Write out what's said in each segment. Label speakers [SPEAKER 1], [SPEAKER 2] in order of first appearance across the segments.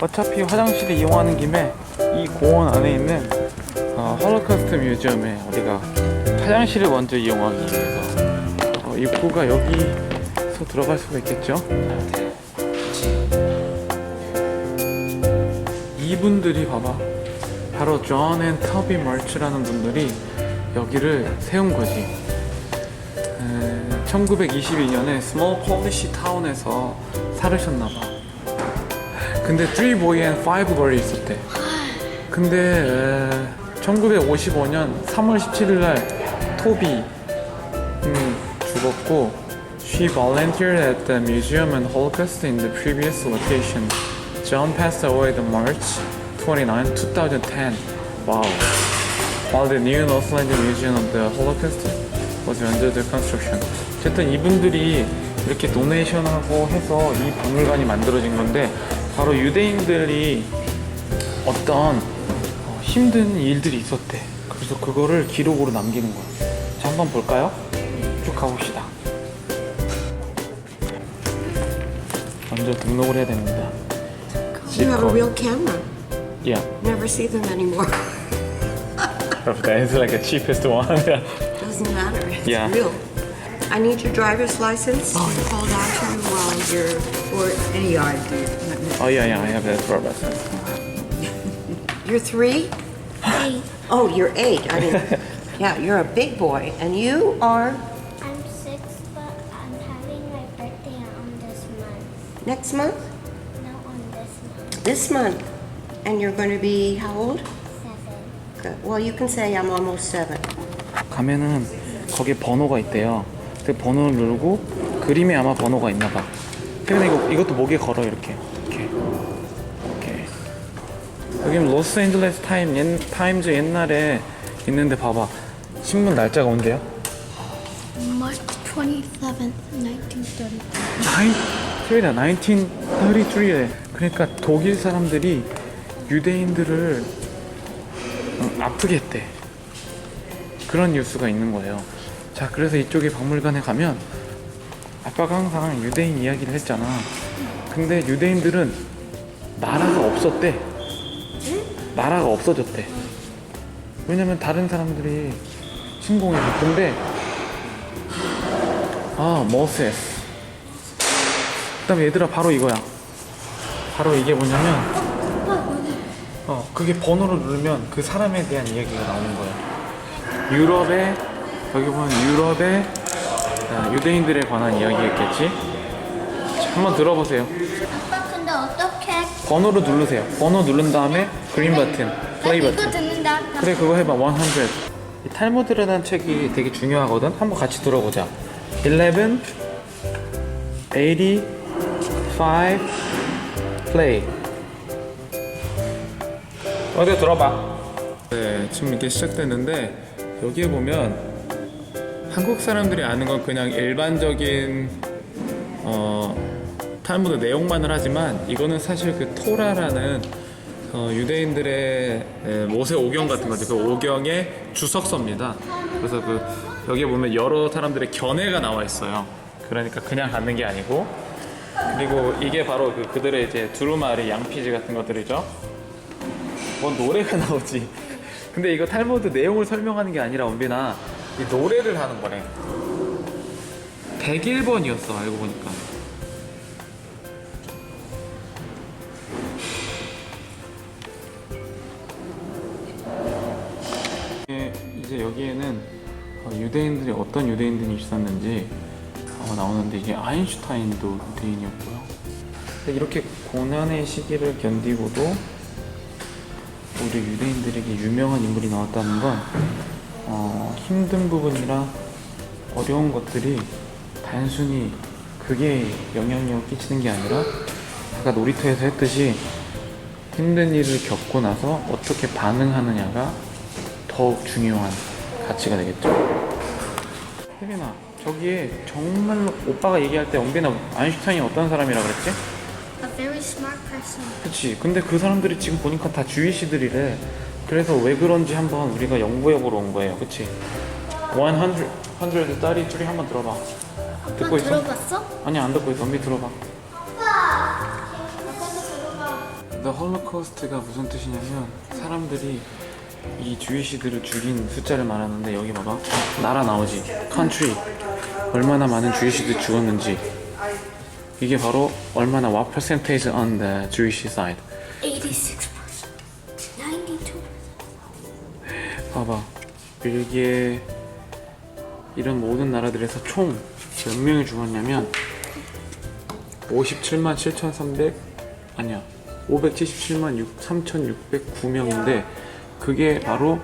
[SPEAKER 1] 어차피 화장실을 이용하는 김에 이 공원 안에 있는 어, 홀로코스트 뮤지엄에 우리가 화장실을 먼저 이용하기 위해서 어, 입구가 여기서 들어갈 수가 있겠죠? 이분들이 봐봐. 바로 존 앤 터비 멀츠라는 분들이 여기를 세운 거지. 에, 1922년에 스몰 폴리시 타운에서 살으셨나봐 근데 3 boy and 5 girl이 있었대 근데 에, 1955년 3월 17일 날 토비 음, 죽었고 She volunteered at the museum and Holocaust in the previous location. John passed away on March 29, 2010. Wow. While the new North London Museum of the Holocaust was under the construction. 어쨌든 이분들이 이렇게 도네이션하고 해서 이 박물관이 만들어진 건데 바로 유대인들이 어떤 어, 힘든 일들이 있었대. 그래서 그거를 기록으로 남기는 거야. 자, 한번 볼까요? 쭉 가봅시다. 먼저 등록을 해야 됩니다.
[SPEAKER 2] You have a real camera.
[SPEAKER 1] Yeah,
[SPEAKER 2] Never see them anymore.
[SPEAKER 1] that is like the cheapest one.
[SPEAKER 2] Doesn't matter. It's
[SPEAKER 1] Yeah.
[SPEAKER 2] real. I need your driver's license to call down to you while you're, or any ID.
[SPEAKER 1] Oh yeah, yeah, I have that for license.
[SPEAKER 2] You're three?
[SPEAKER 3] Eight.
[SPEAKER 2] Oh, you're eight. I mean, yeah, you're a big boy. And you are
[SPEAKER 3] I'm six, but I'm having my birthday on this month.
[SPEAKER 2] next month?
[SPEAKER 3] No, on this month.
[SPEAKER 2] This month. And you're going to be how old?
[SPEAKER 3] Seven.
[SPEAKER 2] Good. Well, you can say I'm almost seven.
[SPEAKER 1] 가면은 거기에 번호가 있대요. 그 번호를 누르고 그림에 아마 번호가 있나 봐. 그래서 이거 이것도 목에 걸어 이렇게. 이렇게. 여기는 로스앤젤레스 타임 옛, 타임즈 옛날에 있는데 봐봐. 신문 날짜가 언제야?
[SPEAKER 3] March 27th, 1933.
[SPEAKER 1] 나인 세이다 1933에 그러니까 독일 사람들이 유대인들을 어, 아프게 했대 그런 뉴스가 있는 거예요 자 그래서 이쪽에 박물관에 가면 아빠가 항상 유대인 이야기를 했잖아 근데 유대인들은 나라가 없었대 나라가 없어졌대 왜냐면 다른 사람들이 침공해서 근데 아 모세스 그 다음에 얘들아 바로 이거야. 바로 이게 뭐냐면 어 그게 번호를 누르면 그 사람에 대한 이야기가 나오는 거야. 유럽의 여기 보면 유럽의 아, 유대인들에 관한 이야기겠지. 자, 한번 들어보세요. 번호를 누르세요. 번호 누른 다음에 그린 버튼, 플레이
[SPEAKER 3] 이거
[SPEAKER 1] 버튼.
[SPEAKER 3] 듣는다.
[SPEAKER 1] 그래 그거 해봐 100. 이 탈무드라는 책이 되게 중요하거든. 한번 같이 들어보자. 11, 85, play. 어디 들어봐. 네, 지금 이렇게 시작됐는데 여기에 보면 한국 사람들이 아는 건 그냥 일반적인 어, 탈무드 내용만을 하지만 이거는 사실 그 토라라는 어, 유대인들의 에, 모세 오경 같은 거죠. 그 오경의 주석서입니다. 그래서 그 여기에 보면 여러 사람들의 견해가 나와 있어요. 그러니까 그냥 갖는 게 아니고 그리고 이게 바로 그 그들의 이제 두루마리 양피지 같은 것들이죠. 뭔 노래가 나오지. 근데 이거 탈무드 내용을 설명하는 게 아니라 원빈아 이 노래를 하는 거래. 101번이었어 알고 보니까. 이제 여기에는 어, 유대인들이 어떤 유대인들이 있었는지 어, 나오는데 이게 아인슈타인도 유대인이었고요. 이렇게 고난의 시기를 견디고도 우리 유대인들에게 유명한 인물이 나왔다는 건 어, 힘든 부분이라 어려운 것들이 단순히 그게 영향력을 끼치는 게 아니라 아까 놀이터에서 했듯이 힘든 일을 겪고 나서 어떻게 반응하느냐가 더욱 중요한 가치가 되겠죠. 혜빈아, 저기에 정말로 오빠가 얘기할 때 원빈아 아인슈타인이 어떤 사람이라 그랬지?
[SPEAKER 3] A very smart person.
[SPEAKER 1] 그치. 근데 그 사람들이 지금 보니까 다 주이시들이래. 그래서 왜 그런지 한번 우리가 연구해 보러 온 거예요. 그치? 100, 133 한번 들어봐.
[SPEAKER 3] 아빠
[SPEAKER 1] 듣고 있어?
[SPEAKER 3] 들어봤어?
[SPEAKER 1] 아니, 안 듣고 있어. 언니
[SPEAKER 3] 들어봐.
[SPEAKER 1] The The Holocaust가 무슨 뜻이냐면 사람들이 이 주이시들을 죽인 숫자를 말하는데 여기 봐봐. 나라 나오지. Country. 얼마나 많은 주이시들 죽었는지. 이게 바로 얼마나 what percentage on the Jewish side.
[SPEAKER 3] 86%. 92%.
[SPEAKER 1] 봐봐. 벨기에 이런 모든 나라들에서 총 몇 명이 죽었냐면 57만 7,300 아니야. 577만 6, 3,609명인데 그게 바로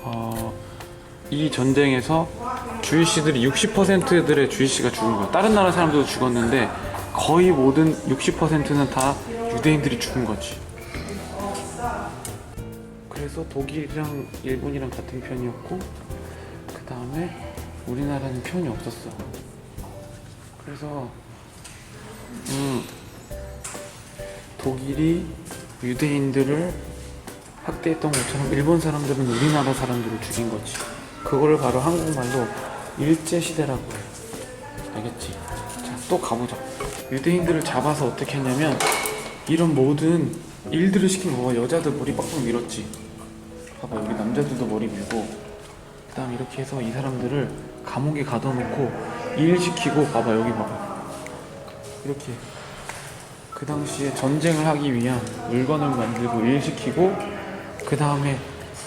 [SPEAKER 1] 어, 이 전쟁에서 주이시들이 60%들의 주이시가 죽은 거야 다른 나라 사람들도 죽었는데 거의 모든 60%는 다 유대인들이 죽은 거지 그래서 독일이랑 일본이랑 같은 편이었고 그 다음에 우리나라는 편이 없었어. 그래서 음, 독일이 유대인들을 학대했던 것처럼 일본 사람들은 우리나라 사람들을 죽인 거지. 그거를 바로 한국말로 일제 시대라고 해. 알겠지? 자, 또 가보자. 유대인들을 잡아서 어떻게 했냐면 이런 모든 일들을 시킨 거야. 여자들 머리 빡빡 밀었지. 봐봐 여기 남자들도 머리 밀고 그 다음 이렇게 해서 이 사람들을 감옥에 가둬놓고 일 시키고 봐봐 여기 봐봐 이렇게 그 당시에 전쟁을 하기 위한 물건을 만들고 일 시키고 그 다음에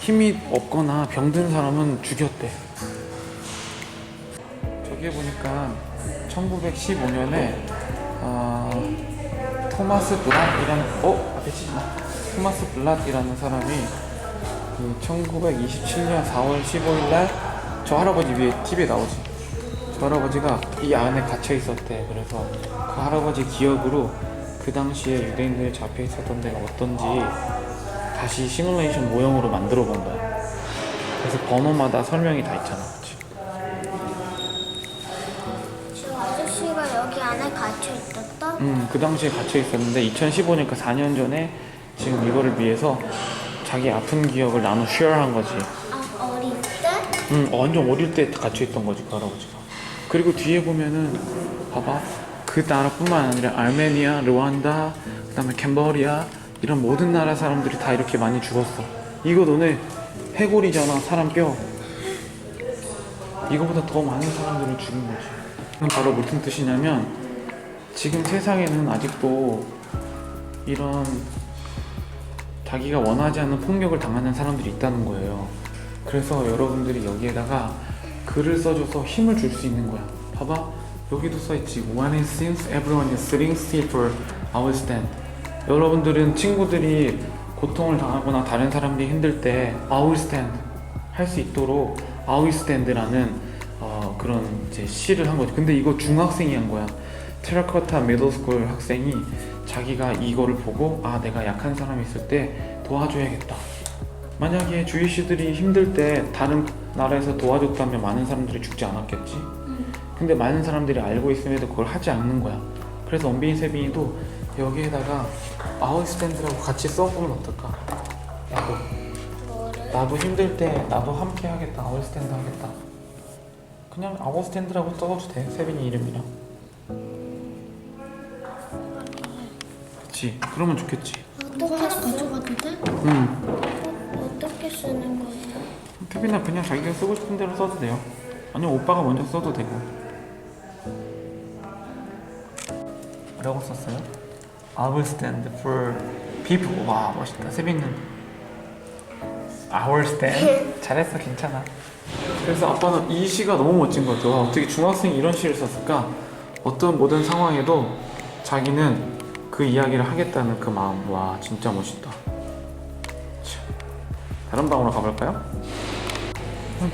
[SPEAKER 1] 힘이 없거나 병든 사람은 죽였대 저기에 보니까 1915년에 아, 토마스 블랏이라는 어 앞에 치지 마 토마스 블랏이라는 사람이 그 1927년 4월 15일 날 저 할아버지 위에 TV에 나오지. 저 할아버지가 이 안에 갇혀 있었대. 그래서 그 할아버지 기억으로 그 당시에 유대인들이 잡혀 있었던 데가 어떤지 다시 시뮬레이션 모형으로 만들어 본 거야. 그래서 번호마다 설명이 다 있잖아. 그치?
[SPEAKER 3] 저 아저씨가 여기 안에 갇혀 있었다?
[SPEAKER 1] 음, 그 당시에 갇혀 있었는데 2015니까 4년 전에 지금 이거를 위해서 자기 아픈 기억을 나눠 쉐어한 거지.
[SPEAKER 3] 아, 어릴 때?
[SPEAKER 1] 응, 완전 어릴 때 갇혀 있던 거지 그 할아버지가. 그리고 뒤에 보면은 봐봐 그 나라뿐만 아니라 아르메니아, 르완다, 그다음에 캄보디아 이런 모든 나라 사람들이 다 이렇게 많이 죽었어. 이거 너네 해골이잖아 사람 뼈. 이거보다 더 많은 사람들을 죽인 거지. 이건 바로 무슨 뜻이냐면 지금 세상에는 아직도 이런 자기가 원하지 않는 폭력을 당하는 사람들이 있다는 거예요. 그래서 여러분들이 여기에다가 글을 써줘서 힘을 줄 수 있는 거야. 봐봐. 여기도 써있지. When it seems everyone is sitting still for our stand. 여러분들은 친구들이 고통을 당하거나 다른 사람들이 힘들 때 stand 할수 있도록 stand라는 어, 그런 이제 시를 한 거지. 근데 이거 중학생이 한 거야. 테라코타 미들스쿨 학생이 자기가 이거를 보고 아 내가 약한 사람이 있을 때 도와줘야겠다. 만약에 주이시들이 힘들 때 다른 나라에서 도와줬다면 많은 사람들이 죽지 않았겠지. 근데 많은 사람들이 알고 있음에도 그걸 하지 않는 거야. 그래서 원빈이 세빈이도 여기에다가 아웃스탠드라고 같이 써보면 어떨까? 나도
[SPEAKER 3] 뭐를?
[SPEAKER 1] 나도 힘들 때 나도 함께 하겠다. 아웃스탠드 하겠다. 그냥 아웃스탠드라고 써도 돼. 세빈이 이름이랑. 그치. 그러면 좋겠지.
[SPEAKER 3] 어떻게 가져가도 돼?
[SPEAKER 1] 응.
[SPEAKER 3] 어떻게 쓰는 거예요?
[SPEAKER 1] 태빈아 그냥 자기가 쓰고 싶은 대로 써도 돼요. 아니면 오빠가 먼저 써도 되고. 뭐라고 썼어요? I will stand for people. 와 멋있다. 세빈은 I will stand. 잘했어 괜찮아. 그래서 아빠는 이 시가 너무 멋진 것 같아. 와, 어떻게 중학생이 이런 시를 썼을까? 어떤 모든 상황에도 자기는 그 이야기를 하겠다는 그 마음. 와 진짜 멋있다. 참. 다른 방으로 가볼까요?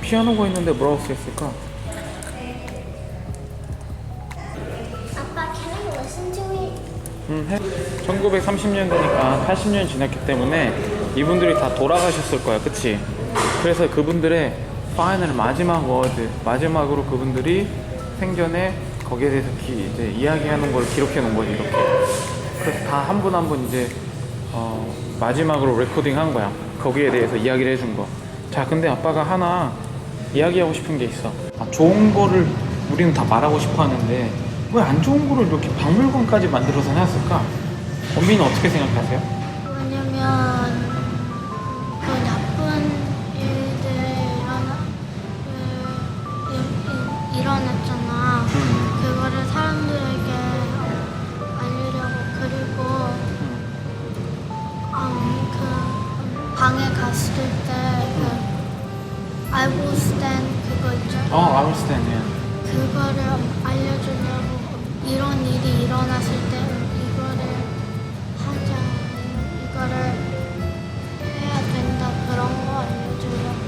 [SPEAKER 1] 피아노가 있는데 뭐라고 쓰였을까? 음, 1930년대니까 80년 지났기 때문에 이분들이 다 돌아가셨을 거야, 그치? 그래서 그분들의 파이널 마지막 워드, 마지막으로 그분들이 생전에 거기에 대해서 기, 이제 이야기하는 걸 기록해 놓은 거지, 이렇게. 그래서 다 한 분 한 분 이제, 어, 마지막으로 레코딩 한 거야. 거기에 대해서 이야기를 해준 거. 자, 근데 아빠가 하나 이야기하고 싶은 게 있어. 아, 좋은 거를 우리는 다 말하고 싶어 하는데, 왜 안 좋은 거를 이렇게 박물관까지 만들어서 해놨을까? 원빈은 어떻게 생각하세요?
[SPEAKER 3] 보면 그 나쁜 일들 일어나 그, 일- 일- 일어났잖아.
[SPEAKER 1] 음.
[SPEAKER 3] 그거를 사람들에게 알리려고 그리고 음, 그 방에 갔을 때그 I will stand 그거 있잖아.
[SPEAKER 1] 어, 아울스탠이야.
[SPEAKER 3] 그거를 알려주려고 이런 일이 일어났을 때 이거를 하자 이거를 해야 된다 그런 거 알려주려고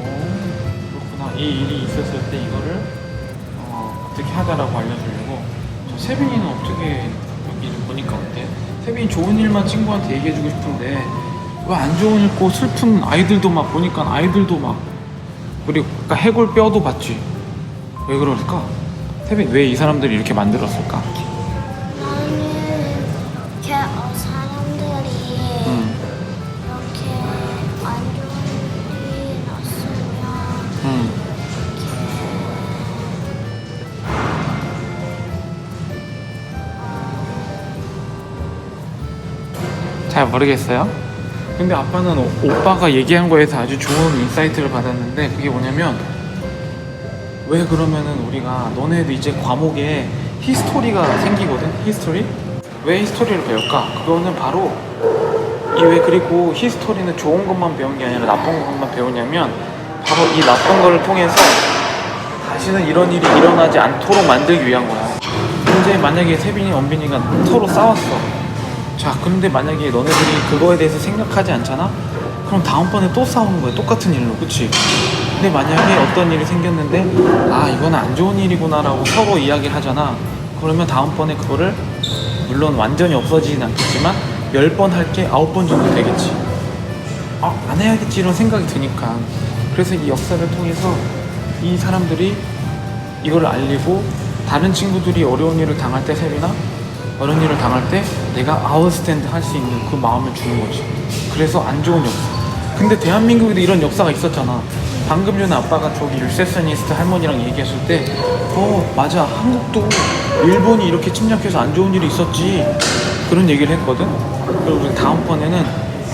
[SPEAKER 1] 오, 그렇구나. 이 일이 있었을 때 이거를 어, 어떻게 하자라고 알려주려고. 저 세빈이는 어떻게 여기 좀 보니까 어때? 세빈이 좋은 일만 친구한테 얘기해주고 싶은데 왜 안 좋은 일 있고 슬픈 아이들도 막 보니까 아이들도 막 그리고 아까 해골 뼈도 봤지. 왜 그럴까? 세빈 왜 이 사람들이 이렇게 만들었을까?
[SPEAKER 3] 나는 어, 사람들이
[SPEAKER 1] 음,
[SPEAKER 3] 이렇게 안 좋은 일이 났으면
[SPEAKER 1] 음. 잘 모르겠어요. 근데 아빠는 오- 오빠가 얘기한 거에서 아주 좋은 인사이트를 받았는데 그게 뭐냐면 왜 그러면은 우리가 너네도 이제 과목에 히스토리가 생기거든? 히스토리? 왜 히스토리를 배울까? 그거는 바로 이 왜 그리고 히스토리는 좋은 것만 배운 게 아니라 나쁜 것만 배우냐면 바로 이 나쁜 거를 통해서 다시는 이런 일이 일어나지 않도록 만들기 위한 거야. 현재 만약에 세빈이 원빈이가 서로 싸웠어. 자 그런데 만약에 너네들이 그거에 대해서 생각하지 않잖아 그럼 다음번에 또 싸우는 거야 똑같은 일로 그치? 근데 만약에 어떤 일이 생겼는데 아 이건 안 좋은 일이구나 라고 서로 이야기를 하잖아. 그러면 다음번에 그거를 물론 완전히 없어지진 않겠지만 10번 할게 9번 정도 되겠지. 아, 안 해야겠지 이런 생각이 드니까. 그래서 이 역사를 통해서 이 사람들이 이걸 알리고 다른 친구들이 어려운 일을 당할 때 세비나 어려운 일을 당할 때 내가 아웃스탠드 할 수 있는 그 마음을 주는 거지. 그래서 안 좋은 역사 근데 대한민국에도 이런 역사가 있었잖아 방금 전에 아빠가 저기 율세서니스트 할머니랑 얘기했을 때 어 맞아 한국도 일본이 이렇게 침략해서 안 좋은 일이 있었지 그런 얘기를 했거든 그리고 우리 다음번에는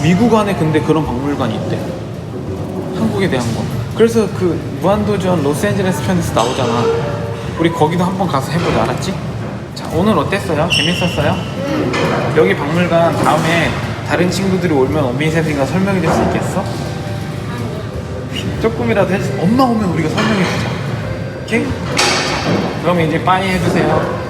[SPEAKER 1] 미국 안에 근데 그런 박물관이 있대 한국에 대한 거. 그래서 그 무한도전 로스앤젤레스 편에서 나오잖아. 우리 거기도 한번 가서 해보자, 알았지? 자, 오늘 어땠어요? 재밌었어요? 여기 박물관 다음에 다른 친구들이 오면 어민이 세빈이가 설명해 줄 수 있겠어? 조금이라도 해주 엄마 오면 우리가 설명해 주자. 오케이? 그러면 이제 빠이 해주세요.